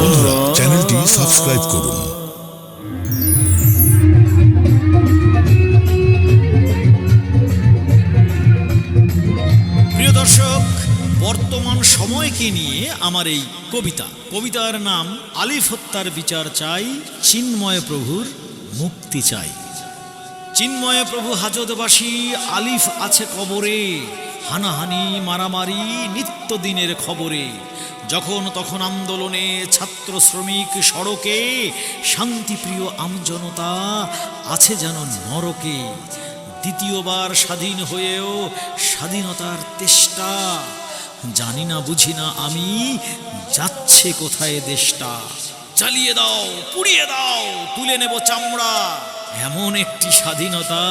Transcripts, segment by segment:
বন্ধুরা চ্যানেলটি সাবস্ক্রাইব করুন। প্রিয় দর্শক, বর্তমান সময়কে নিয়ে আমার এই কবিতা। কবিতার নাম আলিফ হত্যার বিচার চাই, চিন্ময় প্রভুর মুক্তি চাই। চিন্ময় প্রভু হাজতবাসী, আলিফ আছে কবরে। হানাহানি, মারামারি নিত্যদিনের খবরে। যখন তখন আন্দোলনে ছাত্র শ্রমিক সড়কে শান্তিপ্রিয় আমজনতা আছে যেন নরকে। দ্বিতীয়বার স্বাধীন হয়েও স্বাধীনতার তেষ্টা। জানি না, বুঝি না, আমি যাচ্ছে কোথায় দেশটা? চালিয়ে দাও, পুড়িয়ে দাও, তুলে নেব চামড়া। এমন একটি স্বাধীনতা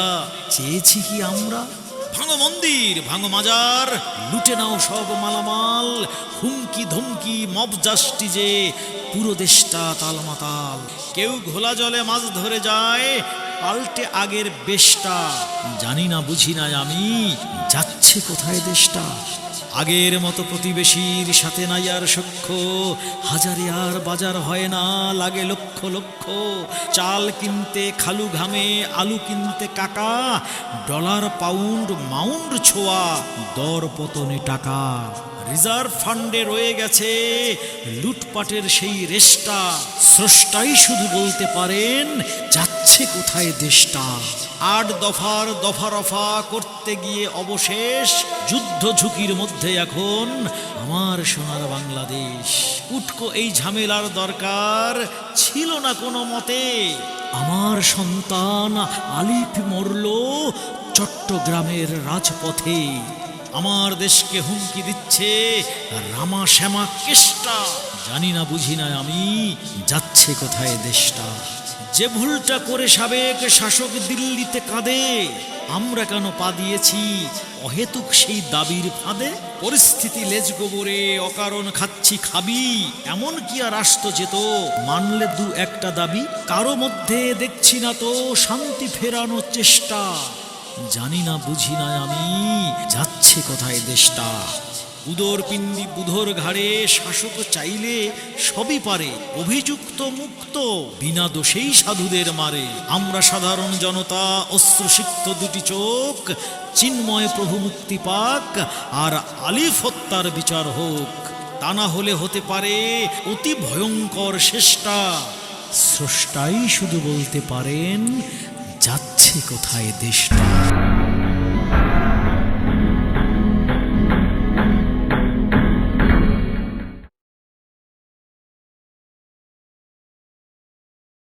চেয়েছি কি আমরা? ভাঙো মন্দির, ভাঙো মাজার, লুটে নাও সব মালামাল, হুমকি ধমকি, মব জাস্টি যে পুরো দেশটা তালমাতাল। কেউ ঘোলা জলে মাছ ধরে যায়, পাল্টে আগের বেশটা। জানি না, বুঝি না আমি, যাচ্ছে কোথায় দেশটা? আগের মতো প্রতিবেশীর সাথে নাই আর সক্ষ হাজারে আর বাজার হয় না, লাগে লক্ষ লক্ষ। চাল কিনতে খালু ঘামে, আলু কিনতে কাকা। ডলার, পাউন্ড, মাউন্ড ছোঁয়া দর পতনে টাকা। রিজার্ভ ফান্ডে রয়ে গেছে। লুটপাটের সেই রেশটা। স্রষ্টাই শুধু বলতে পারেন, যাচ্ছে কোথায় দেশটা? আট দফার দফা রফা করতে গিয়ে অবশেষ যুদ্ধ ঝুঁকির মধ্যে এখন আমার সোনার বাংলাদেশ। উটকো এই ঝামেলার দরকার ছিল না কোনো মতে। আমার সন্তান আলিফ মরল চট্টগ্রামের রাজপথে। আমার দেশকে হুমকি দিচ্ছে রামা শ্যামা কেষ্টা। জানি না, বুঝি না আমি, যাচ্ছে কোথায় দেশটা? যে ভুলটা করে সাবেক শাসক দিল্লিতে কাঁদে, আমরা কেন পা দিয়েছি? অহেতুক সেই দাবির ফাঁদে পরিস্থিতি লেজ গোবরে অকারণ খাচ্ছি খাবি, এমন কি আর আসতো যেত মানলে দু একটা দাবি, কারও মধ্যে দেখছি না তো, শান্তি ফেরানোর চেষ্টা। জানি না, বুঝি না আমি। যাচ্ছে কোথায় দেশটা? উদর পিন্ডি বুধর ঘাড়ে শাসক চাইলে সবই পারে, অভিযুক্ত মুক্ত, বিনা দোষেই সাধুদের মারে। আমরা সাধারণ জনতা, অশ্রুসিক্ত দুটি চোখ, চিন্ময় প্রভু মুক্তি পাক, আর আলিফ হত্যার বিচার হোক। তা না হলে হতে পারে অতি ভয়ঙ্কর শেষটা। স্রষ্টাই শুধু বলতে পারেন যাচ্ছে কোথায় দেশটা?